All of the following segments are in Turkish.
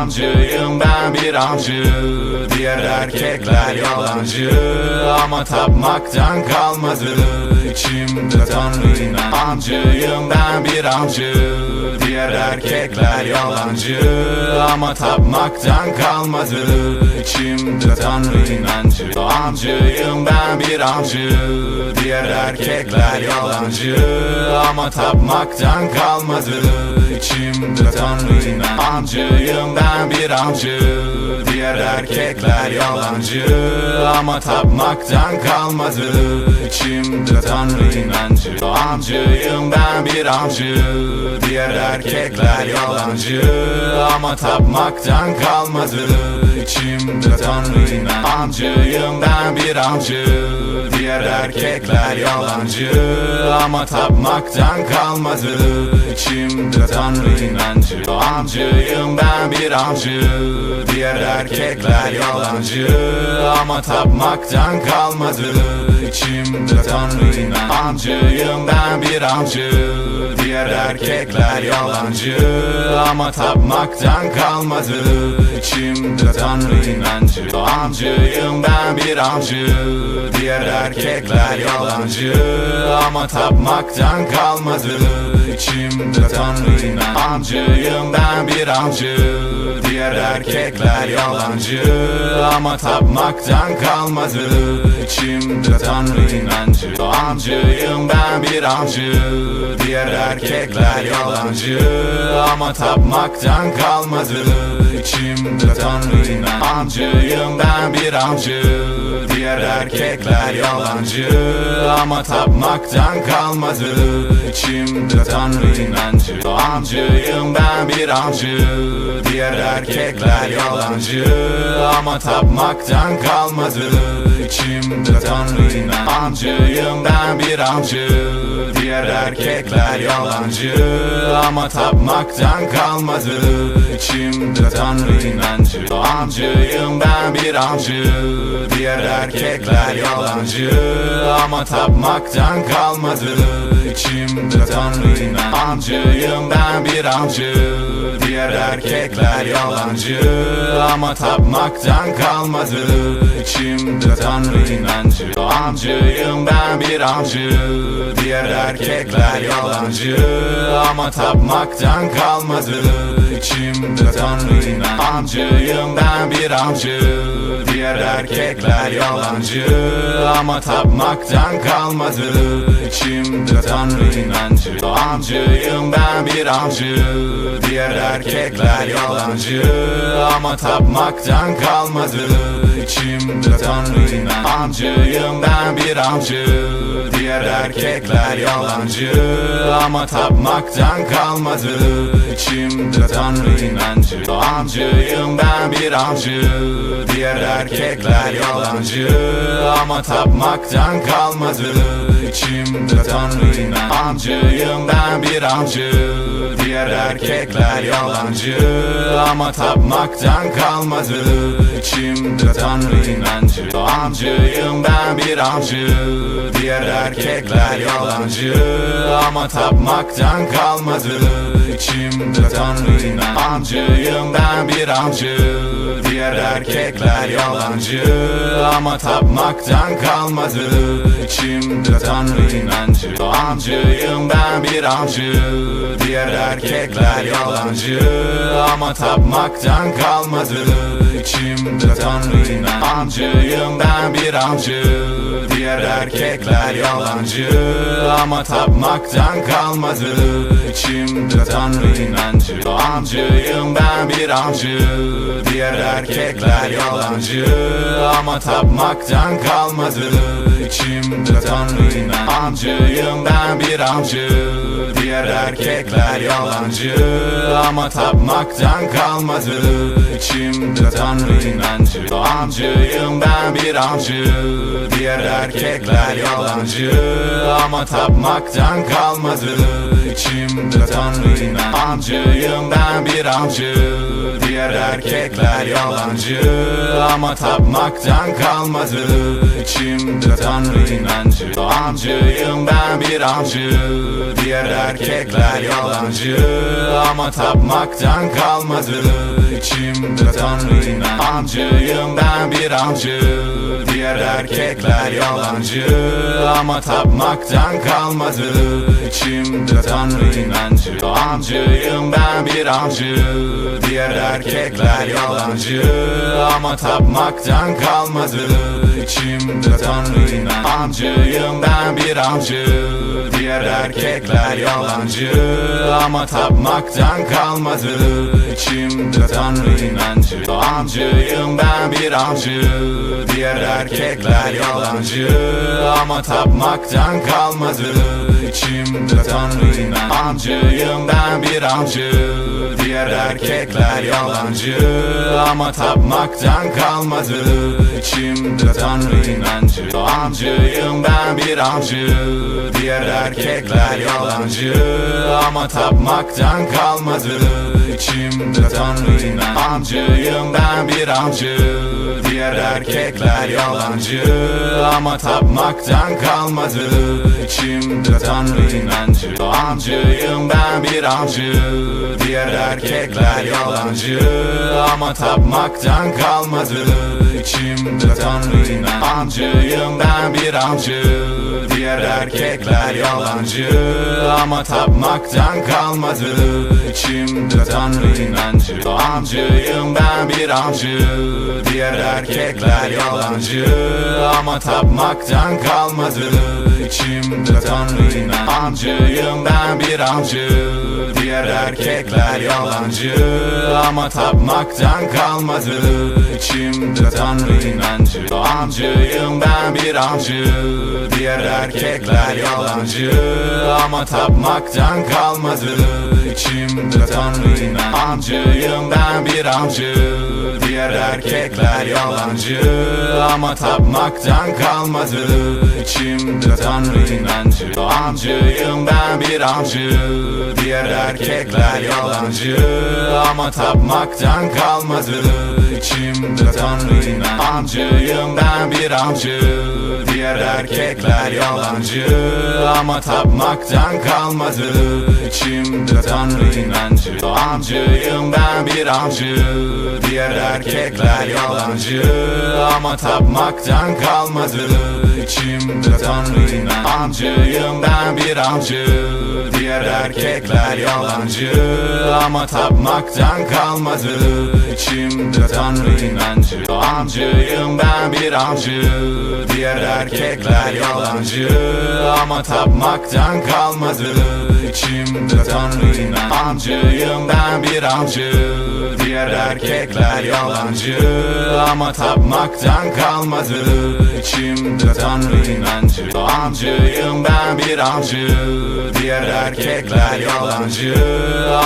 Amcıyım ben bir amcı Diğer erkekler yalancı. Ama tapmaktan kalmadı. İçimde tanrı inan Amcıyım ben bir amcı. Diğer erkekler yalancı. Ama tapmaktan kalmadı. İçimde tanrı inancı Amcıyım ben bir amcı. Diğer erkekler yalancı. Ama tapmaktan kalmadı. İçimde tanrı inan Amcıyım ben bir amcı. Diğer erkekler yalancı Ama tapmaktan kalmadı. İçimde tanrı inancı Amcıyım ben bir amcı. Diğer erkekler yalancı Ama tapmaktan kalmadı. İçimde tanrı inan Amcıyım ben bir amcı. Diğer erkekler yalancı Ama tapmaktan kalmadı. İçimde tanrı inancı Amcıyım ben bir amcı. Diğer erkekler yalancı Ama tapmaktan kalmadı. İçimde tanrı inan Amcıyım ben bir amcı. Diğer erkekler yalancı Ama tapmaktan kalmadı. İçimde tanrı inancı Amcıyım ben bir amcı. Diğer erkekler yalancı Ama tapmaktan kalmadı. İçimde tanrı inan Amcıyım ben bir amcı Diğer erkekler yalancı Ama tapmaktan kalmadı. İçimde tanrı inancı Amcıyım ben bir amcı. Diğer erkekler yalancı Ama tapmaktan kalmadı. İçimde tanrı inan Amcıyım ben bir amcı Diğer erkekler yalancı Ama tapmaktan kalmadı. İçimde tanrı inancı Amcıyım ben bir amcı. Diğer erkekler yalancı Ama tapmaktan kalmadı. İçimde tanrı inan Amcıyım ben bir amcı Diğer erkekler yalancı Ama tapmaktan kalmadı. İçimde tanrı inancı Amcıyım ben bir amcı. Diğer erkekler yalancı Ama tapmaktan kalmadı içimde tanrı inan Amcıyım ben bir amcı. Diğer erkekler yalancı Ama tapmaktan kalmadı. İçimde tanrı inancı Amcıyım ben bir amcı. Diğer erkekler yalancı Ama tapmaktan kalmadı. İçimde tanrı inan Amcıyım ben bir amcı Diğer erkekler yalancı Ama tapmaktan kalmadı. İçimde tanrı inancı Amcıyım ben bir amcı. Diğer erkekler yalancı Ama tapmaktan kalmadı. İçimde tanrı inan Amcıyım ben bir amcı. Diğer erkekler yalancı Ama tapmaktan kalmadı. İçimde tanrı inancı Amcıyım ben bir amcı. Diğer erkekler yalancı Ama tapmaktan kalmadı. İçimde tanrı inan Amcıyım ben bir amcı. Diğer erkekler yalancı Ama tapmaktan kalmadı. İçimde tanrı inancı Amcıyım ben bir amcı. Diğer erkekler yalancı Ama tapmaktan kalmadı. İçimde tanrı inan Amcıyım ben bir amcı. Diğer erkekler yalancı Ama tapmaktan kalmadı. İçimde tanrı inancı Amcıyım ben bir amcı. Diğer erkekler yalancı Ama tapmaktan kalmadı. İçimde tanrı inan Amcıyım ben bir amcı. Diğer erkekler yalancı Ama tapmaktan kalmadı. İçimde tanrı inancı Amcıyım ben bir amcı. Diğer erkekler yalancı Ama tapmaktan kalmadı. İçimde tanrı inan Amcıyım ben bir amcı. Diğer erkekler yalancı Ama tapmaktan kalmadı. İçimde tanrı inancı Amcıyım ben bir amcı. Diğer erkekler yalancı Ama tapmaktan kalmadı içimde tanrı inancıyım ben bir avcı Diğer erkekler yalancı. Ama tapmaktan kalmadı. İçimde tanrı inancı Avcıyım ben bir avcı Diğer erkekler yalancı. Ama tapmaktan kalmadı. İçimde tanrı inancıyım ben bir avcı Diğer erkekler yalancı. Ama tapmaktan kalmadı. İçimde tanrı inancı Avcıyım ben bir avcı. Diğer erkekler yalancı. Ama tapmaktan kalmadı içimde tanrı inancıyım ben bir avcı Diğer erkekler yalancı Ama tapmaktan kalmadı. İçimde tanrı inancı Avcıyım ben bir avcı Diğer erkekler yalancı Ama tapmaktan kalmadı. İçimde tanrı inancıyım ben bir avcı Diğer erkekler yalancı Ama tapmaktan kalmadı. İçimde tanrı inancı. Avcıyım ben bir avcı Diğer erkekler yalancı. Ama tapmaktan kalmadı içimde tanrı inancıyım ben bir avcı Diğer erkekler yalancı. Ama tapmaktan kalmadı içimde tanrı inancı. Avcıyım ben bir avcı Diğer erkekler yalancı. Ama tapmaktan kalmadı içimde tanrı inancıyım ben bir avcı Diğer erkekler yalancı. Ama tapmaktan kalmadı içimde tanrı inancı Avcıyım ben bir avcı Diğer erkekler yalancı Ama tapmaktan kalmadı. İçimde tanrı inancıyım ben bir avcı Diğer erkekler yalancı Ama tapmaktan kalmadı. İçimde tanrı inancı Avcıyım ben bir avcı Diğer erkekler yalancı Ama tapmaktan kalmadı. İçimde tanrı inancıyım ben bir avcı Diğer erkekler yalancı. Ama tapmaktan kalmadı. İçimde tanrı inancı. Avcıyım ben bir avcı Diğer erkekler yalancı. Ama tapmaktan kalmadı. İçimde tanrı inancıyım ben bir avcı Diğer erkekler yalancı. Ama tapmaktan kalmadı. İçimde tanrı inancı. Avcıyım ben bir avcı Diğer erkekler yalancı Ama tapmaktan kalmadı. İçimde tanrı inancıyım ben bir avcı Diğer erkekler yalancı Ama tapmaktan kalmadı. İçimde tanrı inancı Avcıyım ben bir avcı Diğer erkekler yalancı Ama tapmaktan kalmadı. İçimde tanrı inancıyım ben bir avcı Diğer erkekler yalancı Ama tapmaktan kalmadı. içimde tanrı inancı Avcıyım ben bir avcı Diğer erkekler yalancı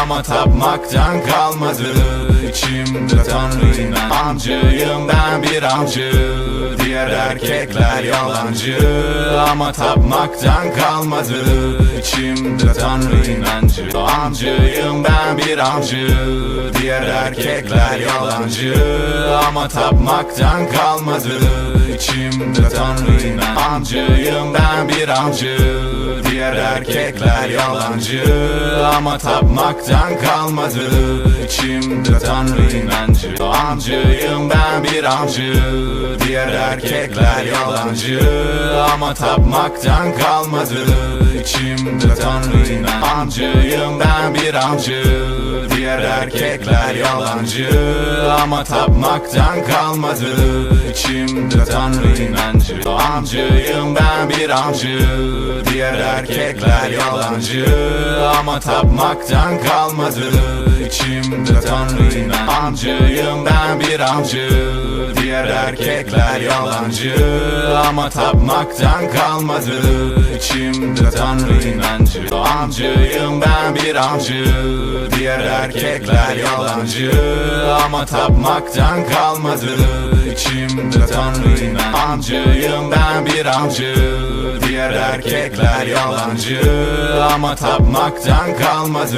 Ama tapmaktan kalmadı. İçimde tanrı inancıyım ben bir avcı Diğer erkekler yalancı. Ama tapmaktan kalmadı. İçimde tanrı inancı. Avcıyım ben bir avcı. Diğer erkekler yalancı. Ama tapmaktan kalmadı içimde tanrı inancıyım ben bir avcı Diğer erkekler yalancı Ama tapmaktan kalmadı. İçimde tanrı inancı Avcıyım ben bir avcı Diğer erkekler yalancı Ama tapmaktan kalmadı. İçimde tanrı inancıyım ben bir avcı Diğer erkekler yalancı. Ama tapmaktan kalmadı. İçimde tanrı inancı. Avcıyım ben bir avcı Diğer erkekler yalancı. Ama tapmaktan kalmadı. İçimde tanrı inancıyım ben bir avcı Diğer erkekler yalancı. Ama tapmaktan kalmadı içimde tanrı inancı. Amcıyım ben bir amcı. Diğer erkekler yalancı. Ama tapmaktan kalmadı. İçimde tanrı inancı. Amcıyım ben bir amcı. Diğer erkekler yalancı. Ama tapmaktan kalmadı.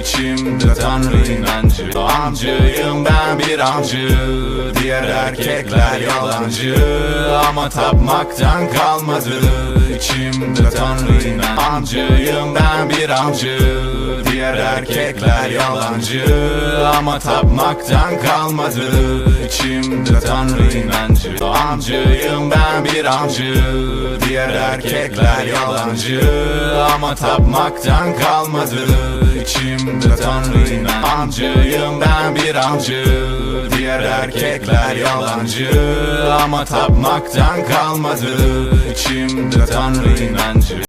İçimde tanrı inancı. Amcıyım ben bir amcı. Diğer erkekler yalancı. Ama tapmaktan kalmadı içimde tanrı inancı Amcıyım ben bir amcı Diğer erkekler yalancı Ama tapmaktan kalmadı. İçimde tanrı inancı Amcıyım ben bir amcı. Diğer erkekler yalancı Ama tapmaktan kalmadı. İçimde tanrı inancı Amcıyım ben bir amcı. Diğer erkekler yalancı Ama tapmaktan kalmadı. İçimde tanrı inancı